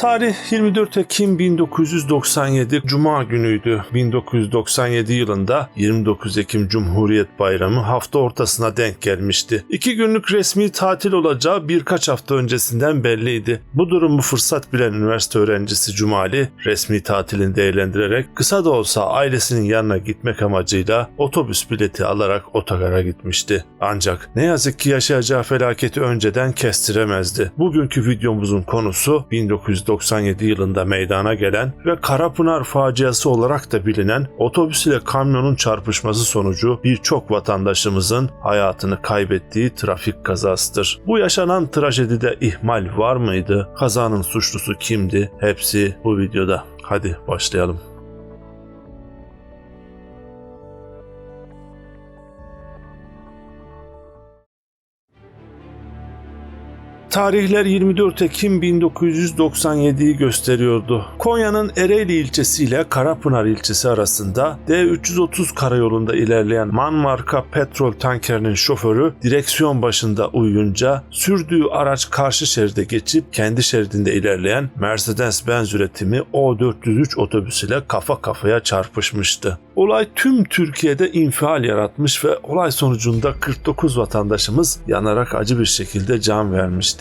Tarih 24 Ekim 1997 Cuma günüydü. 1997 yılında 29 Ekim Cumhuriyet Bayramı hafta ortasına denk gelmişti. İki günlük resmi tatil olacağı birkaç hafta öncesinden belliydi. Bu durumu fırsat bilen üniversite öğrencisi Cumali resmi tatilini değerlendirerek kısa da olsa ailesinin yanına gitmek amacıyla otobüs bileti alarak otogara gitmişti. Ancak ne yazık ki yaşayacağı felaketi önceden kestiremezdi. Bugünkü videomuzun konusu 1997 yılında meydana gelen ve Karapınar faciası olarak da bilinen otobüs ile kamyonun çarpışması sonucu birçok vatandaşımızın hayatını kaybettiği trafik kazasıdır. Bu yaşanan trajedide ihmal var mıydı? Kazanın suçlusu kimdi? Hepsi bu videoda. Hadi başlayalım. Tarihler 24 Ekim 1997'yi gösteriyordu. Konya'nın Ereğli ilçesi ile Karapınar ilçesi arasında D330 karayolunda ilerleyen MAN marka petrol tankerinin şoförü direksiyon başında uyuyunca sürdüğü araç karşı şeride geçip kendi şeridinde ilerleyen Mercedes-Benz üretimi O403 otobüsüyle kafa kafaya çarpışmıştı. Olay tüm Türkiye'de infial yaratmış ve olay sonucunda 49 vatandaşımız yanarak acı bir şekilde can vermişti.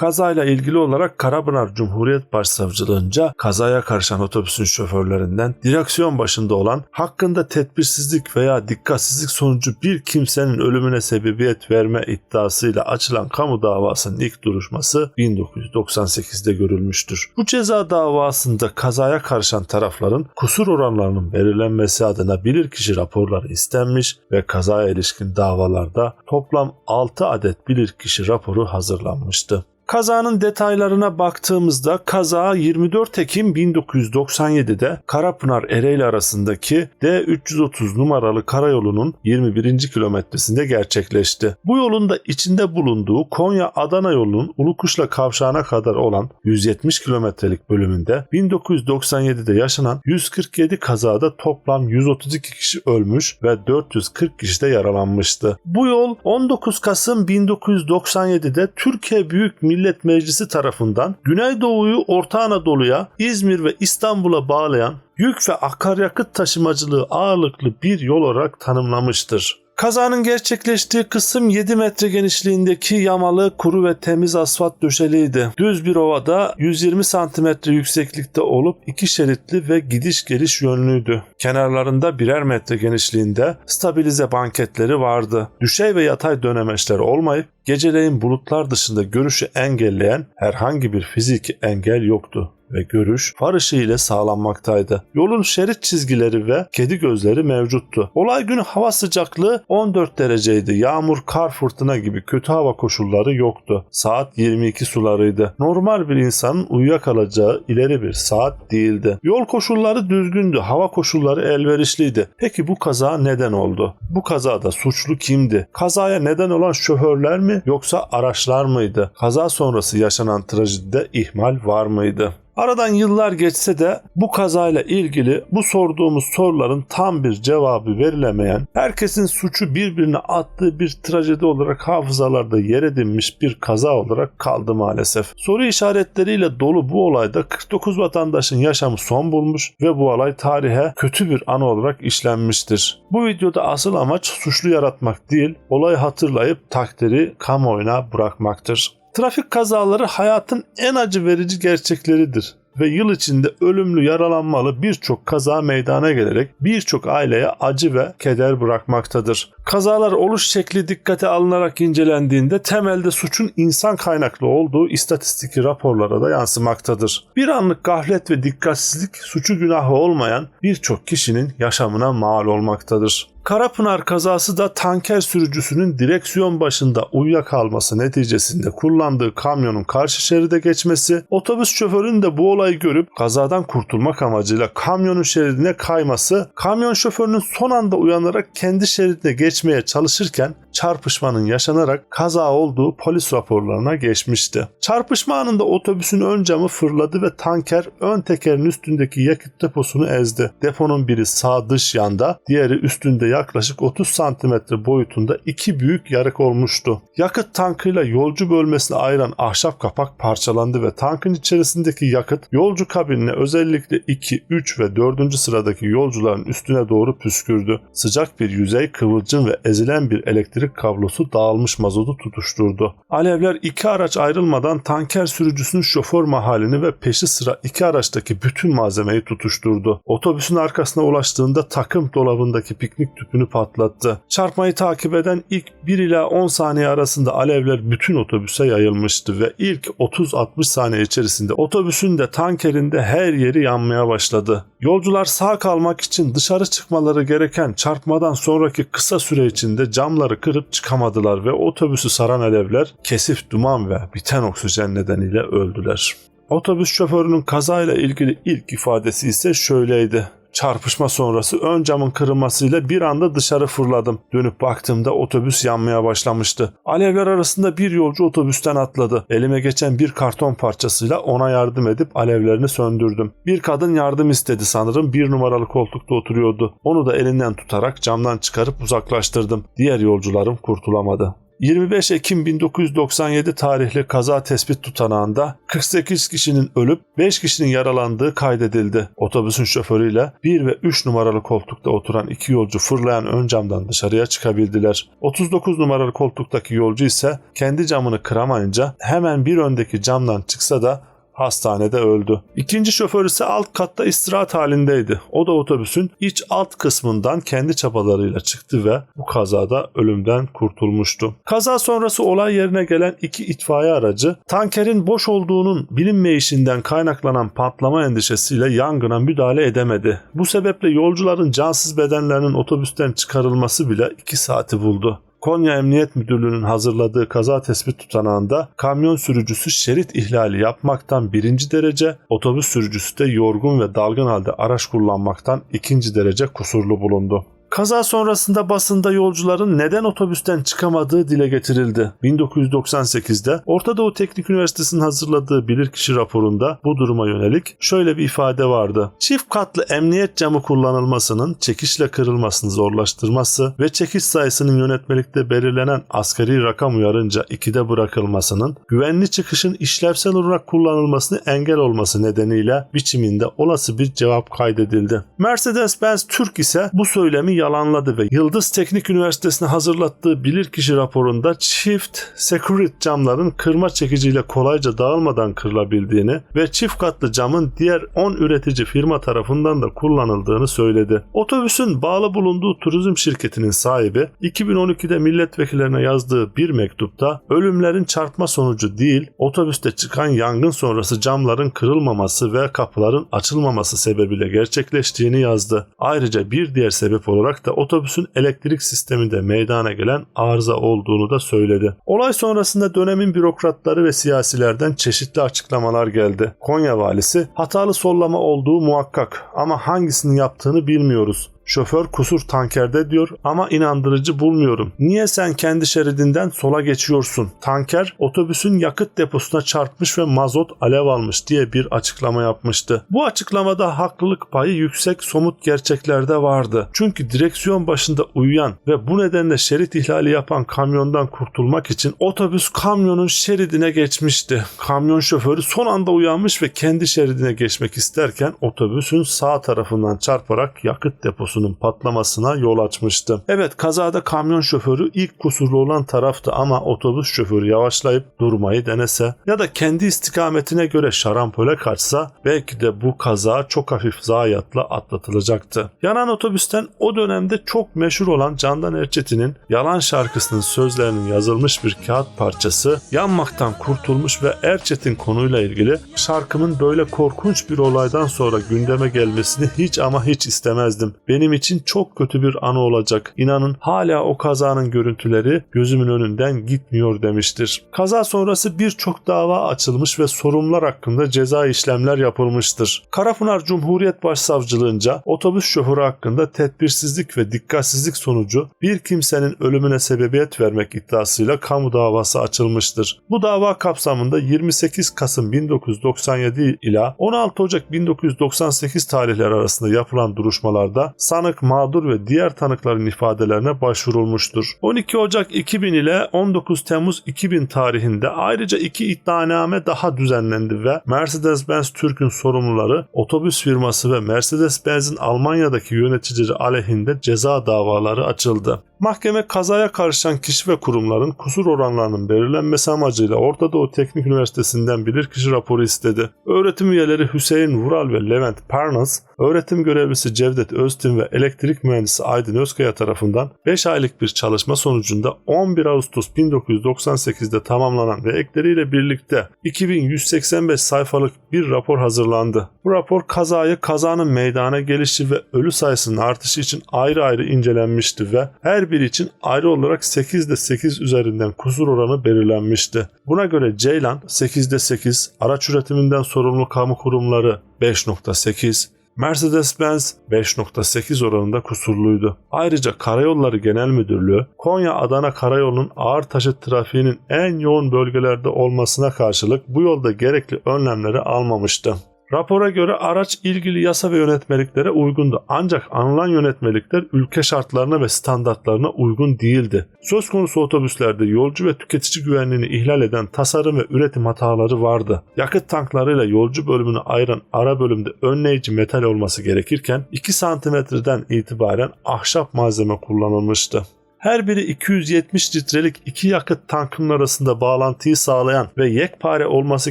Kazayla ilgili olarak Karapınar Cumhuriyet Başsavcılığınca kazaya karışan otobüsün şoförlerinden direksiyon başında olan hakkında tedbirsizlik veya dikkatsizlik sonucu bir kimsenin ölümüne sebebiyet verme iddiasıyla açılan kamu davasının ilk duruşması 1998'de görülmüştür. Bu ceza davasında kazaya karışan tarafların kusur oranlarının belirlenmesi adına bilirkişi raporları istenmiş ve kazaya ilişkin davalarda toplam 6 adet bilirkişi raporu hazırlanmıştı. Kazanın detaylarına baktığımızda kaza 24 Ekim 1997'de Karapınar Ereğli arasındaki D330 numaralı karayolunun 21. kilometresinde gerçekleşti. Bu yolun da içinde bulunduğu Konya-Adana yolunun Ulukuşla kavşağına kadar olan 170 kilometrelik bölümünde 1997'de yaşanan 147 kazada toplam 132 kişi ölmüş ve 440 kişi de yaralanmıştı. Bu yol 19 Kasım 1997'de Türkiye Büyük Millet Meclisi tarafından Güneydoğu'yu Orta Anadolu'ya, İzmir ve İstanbul'a bağlayan yük ve akaryakıt taşımacılığı ağırlıklı bir yol olarak tanımlamıştır. Kazanın gerçekleştiği kısım 7 metre genişliğindeki yamalı, kuru ve temiz asfalt döşeliydi. Düz bir ovada 120 santimetre yükseklikte olup iki şeritli ve gidiş geliş yönlüydü. Kenarlarında birer metre genişliğinde stabilize banketleri vardı. Düşey ve yatay dönemeçler olmayıp geceleyin bulutlar dışında görüşü engelleyen herhangi bir fiziki engel yoktu ve görüş far ile sağlanmaktaydı. Yolun şerit çizgileri ve kedi gözleri mevcuttu. Olay günü hava sıcaklığı 14 dereceydi. Yağmur, kar, fırtına gibi kötü hava koşulları yoktu. Saat 22 sularıydı. Normal bir insanın uyuyakalacağı ileri bir saat değildi. Yol koşulları düzgündü. Hava koşulları elverişliydi. Peki bu kaza neden oldu? Bu kazada suçlu kimdi? Kazaya neden olan şoförler mi yoksa araçlar mıydı? Kaza sonrası yaşanan trajedide ihmal var mıydı? Aradan yıllar geçse de bu kazayla ilgili bu sorduğumuz soruların tam bir cevabı verilemeyen, herkesin suçu birbirine attığı bir trajedi olarak hafızalarda yer edinmiş bir kaza olarak kaldı maalesef. Soru işaretleriyle dolu bu olayda 49 vatandaşın yaşamı son bulmuş ve bu olay tarihe kötü bir anı olarak işlenmiştir. Bu videoda asıl amaç suçlu yaratmak değil, olayı hatırlayıp takdiri kamuoyuna bırakmaktır. Trafik kazaları hayatın en acı verici gerçekleridir ve yıl içinde ölümlü yaralanmalı birçok kaza meydana gelerek birçok aileye acı ve keder bırakmaktadır. Kazalar oluş şekli dikkate alınarak incelendiğinde temelde suçun insan kaynaklı olduğu istatistiki raporlara da yansımaktadır. Bir anlık gaflet ve dikkatsizlik suçu günahı olmayan birçok kişinin yaşamına mal olmaktadır. Karapınar kazası da tanker sürücüsünün direksiyon başında uyuyakalması neticesinde kullandığı kamyonun karşı şeride geçmesi, otobüs şoförünün de bu olayı görüp kazadan kurtulmak amacıyla kamyonun şeridine kayması, kamyon şoförünün son anda uyanarak kendi şeridine geçmeye çalışırken çarpışmanın yaşanarak kaza olduğu polis raporlarına geçmişti. Çarpışma anında otobüsün ön camı fırladı ve tanker ön tekerin üstündeki yakıt deposunu ezdi. Deponun biri sağ dış yanda, diğeri üstünde yaklaşık 30 santimetre boyutunda iki büyük yarık olmuştu. Yakıt tankıyla yolcu bölmesini ayıran ahşap kapak parçalandı ve tankın içerisindeki yakıt yolcu kabinine özellikle 2, 3 ve 4. sıradaki yolcuların üstüne doğru püskürdü. Sıcak bir yüzey kıvılcım ve ezilen bir elektrik kablosu dağılmış mazotu tutuşturdu. Alevler iki araç ayrılmadan tanker sürücüsünün şoför mahalini ve peşi sıra iki araçtaki bütün malzemeyi tutuşturdu. Otobüsün arkasına ulaştığında takım dolabındaki piknik tüpünü patlattı. Çarpmayı takip eden ilk 1 ila 10 saniye arasında alevler bütün otobüse yayılmıştı ve ilk 30-60 saniye içerisinde otobüsün de tankerin de her yeri yanmaya başladı. Yolcular sağ kalmak için dışarı çıkmaları gereken çarpmadan sonraki kısa süre içinde camları kırıp çıkamadılar ve otobüsü saran alevler kesif duman ve biten oksijen nedeniyle öldüler. Otobüs şoförünün kazayla ilgili ilk ifadesi ise şöyleydi. Çarpışma sonrası ön camın kırılmasıyla bir anda dışarı fırladım. Dönüp baktığımda otobüs yanmaya başlamıştı. Alevler arasında bir yolcu otobüsten atladı. Elime geçen bir karton parçasıyla ona yardım edip alevlerini söndürdüm. Bir kadın yardım istedi sanırım bir numaralı koltukta oturuyordu. Onu da elinden tutarak camdan çıkarıp uzaklaştırdım. Diğer yolcularım kurtulamadı. 25 Ekim 1997 tarihli kaza tespit tutanağında 48 kişinin ölüp 5 kişinin yaralandığı kaydedildi. Otobüsün şoförüyle 1 ve 3 numaralı koltukta oturan iki yolcu fırlayan ön camdan dışarıya çıkabildiler. 39 numaralı koltuktaki yolcu ise kendi camını kıramayınca hemen bir öndeki camdan çıksa da hastanede öldü. İkinci şoför ise alt katta istirahat halindeydi. O da otobüsün iç alt kısmından kendi çabalarıyla çıktı ve bu kazada ölümden kurtulmuştu. Kaza sonrası olay yerine gelen iki itfaiye aracı tankerin boş olduğunun bilinmeyişinden kaynaklanan patlama endişesiyle yangına müdahale edemedi. Bu sebeple yolcuların cansız bedenlerinin otobüsten çıkarılması bile 2 saati buldu. Konya Emniyet Müdürlüğü'nün hazırladığı kaza tespit tutanağında kamyon sürücüsü şerit ihlali yapmaktan birinci derece, otobüs sürücüsü de yorgun ve dalgın halde araç kullanmaktan ikinci derece kusurlu bulundu. Kaza sonrasında basında yolcuların neden otobüsten çıkamadığı dile getirildi. 1998'de Orta Doğu Teknik Üniversitesi'nin hazırladığı bilirkişi raporunda bu duruma yönelik şöyle bir ifade vardı. Çift katlı emniyet camı kullanılmasının çekişle kırılmasını zorlaştırması ve çekiş sayısının yönetmelikte belirlenen asgari rakam uyarınca ikide bırakılmasının güvenli çıkışın işlevsel olarak kullanılmasını engel olması nedeniyle biçiminde olası bir cevap kaydedildi. Mercedes-Benz Türk ise bu söylemi yalanladı ve Yıldız Teknik Üniversitesi'ne hazırlattığı bilirkişi raporunda çift security camların kırma çekiciyle kolayca dağılmadan kırılabildiğini ve çift katlı camın diğer 10 üretici firma tarafından da kullanıldığını söyledi. Otobüsün bağlı bulunduğu turizm şirketinin sahibi 2012'de milletvekillerine yazdığı bir mektupta ölümlerin çarpma sonucu değil otobüste çıkan yangın sonrası camların kırılmaması ve kapıların açılmaması sebebiyle gerçekleştiğini yazdı. Ayrıca bir diğer sebep olarak olarak da otobüsün elektrik sisteminde meydana gelen arıza olduğunu da söyledi. Olay sonrasında dönemin bürokratları ve siyasilerden çeşitli açıklamalar geldi. Konya valisi hatalı sollama olduğu muhakkak ama hangisini yaptığını bilmiyoruz. Şoför kusur tankerde diyor ama inandırıcı bulmuyorum. Niye sen kendi şeridinden sola geçiyorsun? Tanker otobüsün yakıt deposuna çarpmış ve mazot alev almış diye bir açıklama yapmıştı. Bu açıklamada haklılık payı yüksek somut gerçeklerde vardı. Çünkü direksiyon başında uyuyan ve bu nedenle şerit ihlali yapan kamyondan kurtulmak için otobüs kamyonun şeridine geçmişti. Kamyon şoförü son anda uyanmış ve kendi şeridine geçmek isterken otobüsün sağ tarafından çarparak yakıt deposu deposunun patlamasına yol açmıştı. Evet kazada kamyon şoförü ilk kusurlu olan taraftı ama otobüs şoförü yavaşlayıp durmayı denese ya da kendi istikametine göre şarampole kaçsa belki de bu kaza çok hafif zayiatla atlatılacaktı. Yanan otobüsten o dönemde çok meşhur olan Candan Erçetin'in Yalan şarkısının sözlerinin yazılmış bir kağıt parçası yanmaktan kurtulmuş ve Erçetin konuyla ilgili şarkımın böyle korkunç bir olaydan sonra gündeme gelmesini hiç ama hiç istemezdim. Benim benim için çok kötü bir anı olacak. İnanın hala o kazanın görüntüleri gözümün önünden gitmiyor demiştir. Kaza sonrası birçok dava açılmış ve sorumlular hakkında ceza işlemler yapılmıştır. Karapınar Cumhuriyet Başsavcılığınca otobüs şoförü hakkında tedbirsizlik ve dikkatsizlik sonucu bir kimsenin ölümüne sebebiyet vermek iddiasıyla kamu davası açılmıştır. Bu dava kapsamında 28 Kasım 1997 ila 16 Ocak 1998 tarihleri arasında yapılan duruşmalarda sanık, mağdur ve diğer tanıkların ifadelerine başvurulmuştur. 12 Ocak 2000 ile 19 Temmuz 2000 tarihinde ayrıca iki iddianame daha düzenlendi ve Mercedes-Benz Türk'ün sorumluları otobüs firması ve Mercedes-Benz'in Almanya'daki yöneticileri aleyhinde ceza davaları açıldı. Mahkeme kazaya karışan kişi ve kurumların kusur oranlarının belirlenmesi amacıyla Orta Doğu Teknik Üniversitesi'nden bilirkişi raporu istedi. Öğretim üyeleri Hüseyin Vural ve Levent Parnas, öğretim görevlisi Cevdet Öztin ve elektrik mühendisi Aydın Özkaya tarafından 5 aylık bir çalışma sonucunda 11 Ağustos 1998'de tamamlanan ve ekleriyle birlikte 2185 sayfalık bir rapor hazırlandı. Bu rapor kazayı, kazanın meydana gelişi ve ölü sayısının artışı için ayrı ayrı incelenmişti ve her biri için ayrı olarak 8'de 8 üzerinden kusur oranı belirlenmişti. Buna göre Ceylan 8'de 8, araç üretiminden sorumlu kamu kurumları 5.8, Mercedes-Benz 5.8 oranında kusurluydu. Ayrıca Karayolları Genel Müdürlüğü Konya-Adana Karayolu'nun ağır taşıt trafiğinin en yoğun bölgelerde olmasına karşılık bu yolda gerekli önlemleri almamıştı. Rapora göre araç ilgili yasa ve yönetmeliklere uygundu. Ancak anılan yönetmelikler ülke şartlarına ve standartlarına uygun değildi. Söz konusu otobüslerde yolcu ve tüketici güvenliğini ihlal eden tasarım ve üretim hataları vardı. Yakıt tanklarıyla yolcu bölümünü ayıran ara bölümde önleyici metal olması gerekirken 2 santimetreden itibaren ahşap malzeme kullanılmıştı. Her biri 270 litrelik iki yakıt tankının arasında bağlantıyı sağlayan ve yekpare olması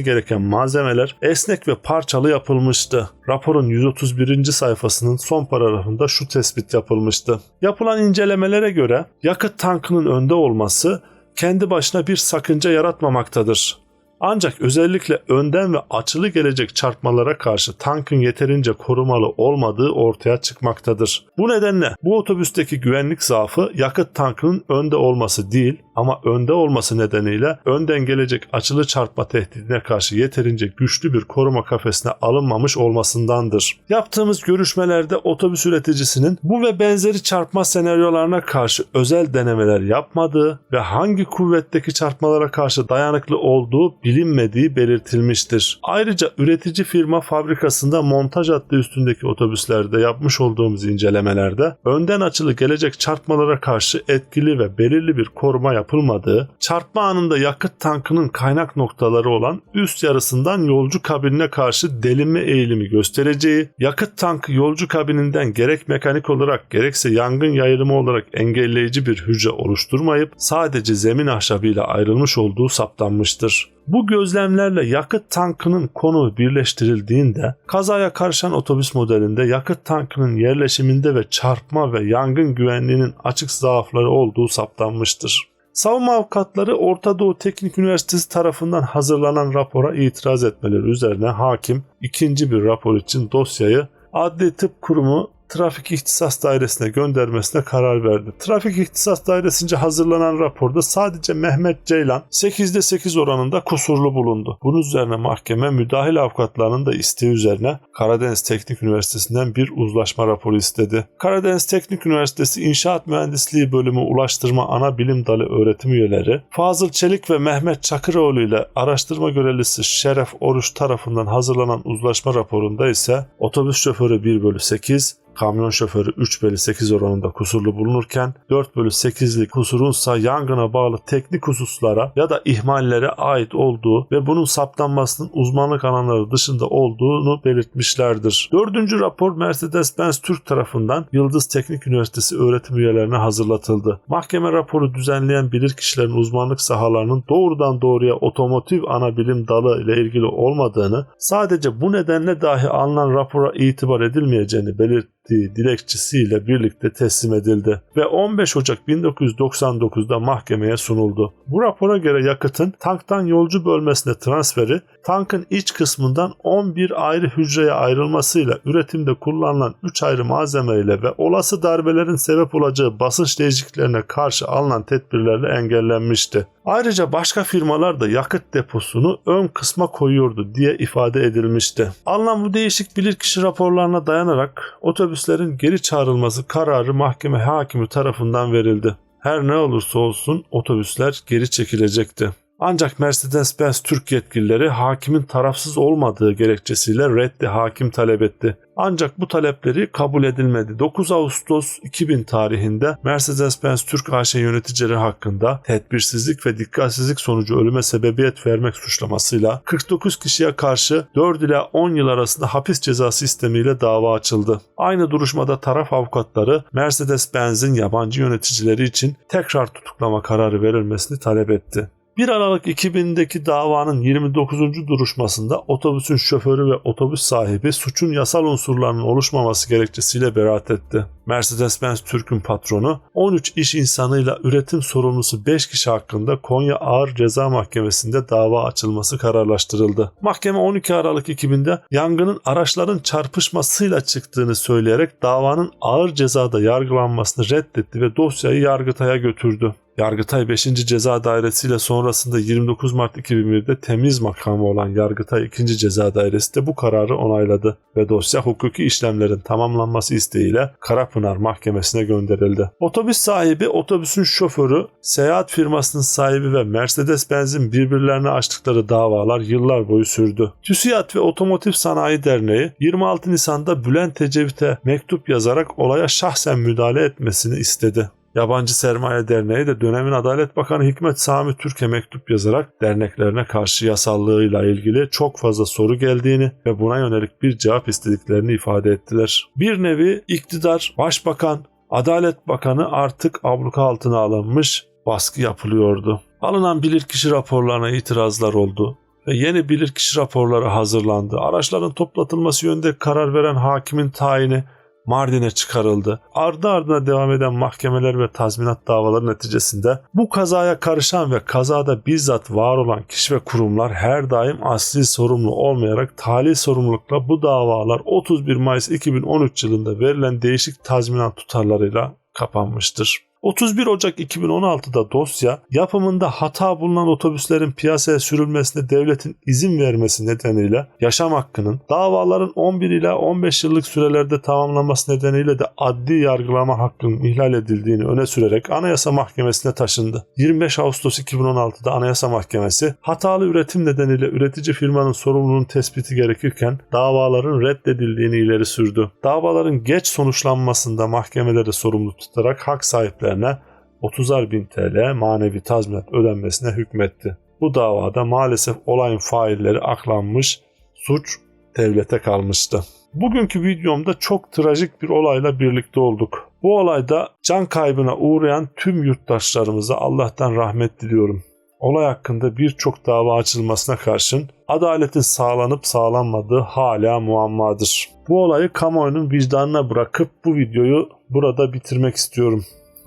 gereken malzemeler esnek ve parçalı yapılmıştı. Raporun 131. sayfasının son paragrafında şu tespit yapılmıştı. Yapılan incelemelere göre yakıt tankının önde olması kendi başına bir sakınca yaratmamaktadır. Ancak özellikle önden ve açılı gelecek çarpmalara karşı tankın yeterince korumalı olmadığı ortaya çıkmaktadır. Bu nedenle bu otobüsteki güvenlik zaafı yakıt tankının önde olması değil ama önde olması nedeniyle önden gelecek açılı çarpma tehdidine karşı yeterince güçlü bir koruma kafesine alınmamış olmasındandır. Yaptığımız görüşmelerde otobüs üreticisinin bu ve benzeri çarpma senaryolarına karşı özel denemeler yapmadığı ve hangi kuvvetteki çarpmalara karşı dayanıklı olduğu bilinmediği belirtilmiştir. Ayrıca üretici firma fabrikasında montaj hattı üstündeki otobüslerde yapmış olduğumuz incelemelerde önden açılı gelecek çarpmalara karşı etkili ve belirli bir koruma yapılmadığı, çarpma anında yakıt tankının kaynak noktaları olan üst yarısından yolcu kabinine karşı delinme eğilimi göstereceği, yakıt tankı yolcu kabininden gerek mekanik olarak gerekse yangın yayılımı olarak engelleyici bir hücre oluşturmayıp sadece zemin ahşabıyla ayrılmış olduğu saptanmıştır. Bu gözlemlerle yakıt tankının konu birleştirildiğinde kazaya karışan otobüs modelinde yakıt tankının yerleşiminde ve çarpma ve yangın güvenliğinin açık zaafları olduğu saptanmıştır. Savunma avukatları Orta Doğu Teknik Üniversitesi tarafından hazırlanan rapora itiraz etmeleri üzerine hakim ikinci bir rapor için dosyayı Adli Tıp Kurumu Trafik İhtisas Dairesi'ne göndermesine karar verdi. Trafik İhtisas Dairesi'nce hazırlanan raporda sadece Mehmet Ceylan 8'de 8 oranında kusurlu bulundu. Bunun üzerine mahkeme müdahil avukatlarının da isteği üzerine Karadeniz Teknik Üniversitesi'nden bir uzlaşma raporu istedi. Karadeniz Teknik Üniversitesi İnşaat Mühendisliği Bölümü Ulaştırma Ana Bilim Dalı öğretim üyeleri Fazıl Çelik ve Mehmet Çakıroğlu ile araştırma görevlisi Şeref Oruç tarafından hazırlanan uzlaşma raporunda ise otobüs şoförü 1 bölü 8, kamyon şoförü 3 bölü 8 oranında kusurlu bulunurken 4 bölü 8'lik kusurunsa yangına bağlı teknik hususlara ya da ihmallere ait olduğu ve bunun saptanmasının uzmanlık alanları dışında olduğunu belirtmişlerdir. Dördüncü rapor Mercedes-Benz Türk tarafından Yıldız Teknik Üniversitesi öğretim üyelerine hazırlatıldı. Mahkeme raporu düzenleyen bilirkişilerin uzmanlık sahalarının doğrudan doğruya otomotiv ana bilim dalı ile ilgili olmadığını, sadece bu nedenle dahi alınan rapora itibar edilmeyeceğini belirtti ettiği dilekçesiyle birlikte teslim edildi ve 15 Ocak 1999'da mahkemeye sunuldu. Bu rapora göre yakıtın tanktan yolcu bölmesine transferi tankın iç kısmından 11 ayrı hücreye ayrılmasıyla üretimde kullanılan 3 ayrı malzemeyle ve olası darbelerin sebep olacağı basınç değişikliklerine karşı alınan tedbirlerle engellenmişti. Ayrıca başka firmalar da yakıt deposunu ön kısma koyuyordu diye ifade edilmişti. Alınan bu değişik bilirkişi raporlarına dayanarak otobüslerin geri çağrılması kararı mahkeme hakimi tarafından verildi. Her ne olursa olsun otobüsler geri çekilecekti. Ancak Mercedes-Benz Türk yetkilileri hakimin tarafsız olmadığı gerekçesiyle reddi hakim talep etti. Ancak bu talepleri kabul edilmedi. 9 Ağustos 2000 tarihinde Mercedes-Benz Türk AŞ yöneticileri hakkında tedbirsizlik ve dikkatsizlik sonucu ölüme sebebiyet vermek suçlamasıyla 49 kişiye karşı 4 ila 10 yıl arasında hapis cezası istemiyle dava açıldı. Aynı duruşmada taraf avukatları Mercedes-Benz'in yabancı yöneticileri için tekrar tutuklama kararı verilmesini talep etti. 1 Aralık 2000'deki davanın 29. duruşmasında otobüsün şoförü ve otobüs sahibi suçun yasal unsurlarının oluşmaması gerekçesiyle beraat etti. Mercedes-Benz Türk'ün patronu 13 iş insanıyla üretim sorumlusu 5 kişi hakkında Konya Ağır Ceza Mahkemesi'nde dava açılması kararlaştırıldı. Mahkeme 12 Aralık 2000'de yangının araçların çarpışmasıyla çıktığını söyleyerek davanın ağır cezada yargılanmasını reddetti ve dosyayı Yargıtay'a götürdü. Yargıtay 5. Ceza Dairesi ile sonrasında 29 Mart 2001'de temiz makamı olan Yargıtay 2. Ceza Dairesi de bu kararı onayladı ve dosya hukuki işlemlerin tamamlanması isteğiyle Karapınar Mahkemesi'ne gönderildi. Otobüs sahibi, otobüsün şoförü, seyahat firmasının sahibi ve Mercedes-Benz'in birbirlerine açtıkları davalar yıllar boyu sürdü. TÜSİAD ve Otomotiv Sanayi Derneği 26 Nisan'da Bülent Ecevit'e mektup yazarak olaya şahsen müdahale etmesini istedi. Yabancı Sermaye Derneği de dönemin Adalet Bakanı Hikmet Sami Türk'e mektup yazarak derneklerine karşı yasallığıyla ilgili çok fazla soru geldiğini ve buna yönelik bir cevap istediklerini ifade ettiler. Bir nevi iktidar, başbakan, Adalet Bakanı artık abluka altına alınmış, baskı yapılıyordu. Alınan bilirkişi raporlarına itirazlar oldu ve yeni bilirkişi raporları hazırlandı. Araçların toplatılması yönünde karar veren hakimin tayini Mardin'e çıkarıldı. Ardı ardına devam eden mahkemeler ve tazminat davaları neticesinde bu kazaya karışan ve kazada bizzat var olan kişi ve kurumlar her daim asli sorumlu olmayarak tali sorumlulukla bu davalar 31 Mayıs 2013 yılında verilen değişik tazminat tutarlarıyla kapanmıştır. 31 Ocak 2016'da dosya yapımında hata bulunan otobüslerin piyasaya sürülmesine devletin izin vermesi nedeniyle yaşam hakkının davaların 11 ila 15 yıllık sürelerde tamamlanması nedeniyle de adli yargılama hakkının ihlal edildiğini öne sürerek Anayasa Mahkemesi'ne taşındı. 25 Ağustos 2016'da Anayasa Mahkemesi hatalı üretim nedeniyle üretici firmanın sorumluluğunun tespiti gerekirken davaların reddedildiğini ileri sürdü. Davaların geç sonuçlanmasında mahkemeleri sorumlu tutarak hak sahipleri sahiplerine 30'ar bin TL manevi tazminat ödenmesine hükmetti. Bu davada maalesef olayın failleri aklanmış, suç devlete kalmıştı. Bugünkü videomda çok trajik bir olayla birlikte olduk. Bu olayda can kaybına uğrayan tüm yurttaşlarımıza Allah'tan rahmet diliyorum. Olay hakkında birçok dava açılmasına karşın adaletin sağlanıp sağlanmadığı hala muammadır. Bu olayı kamuoyunun vicdanına bırakıp bu videoyu burada bitirmek istiyorum.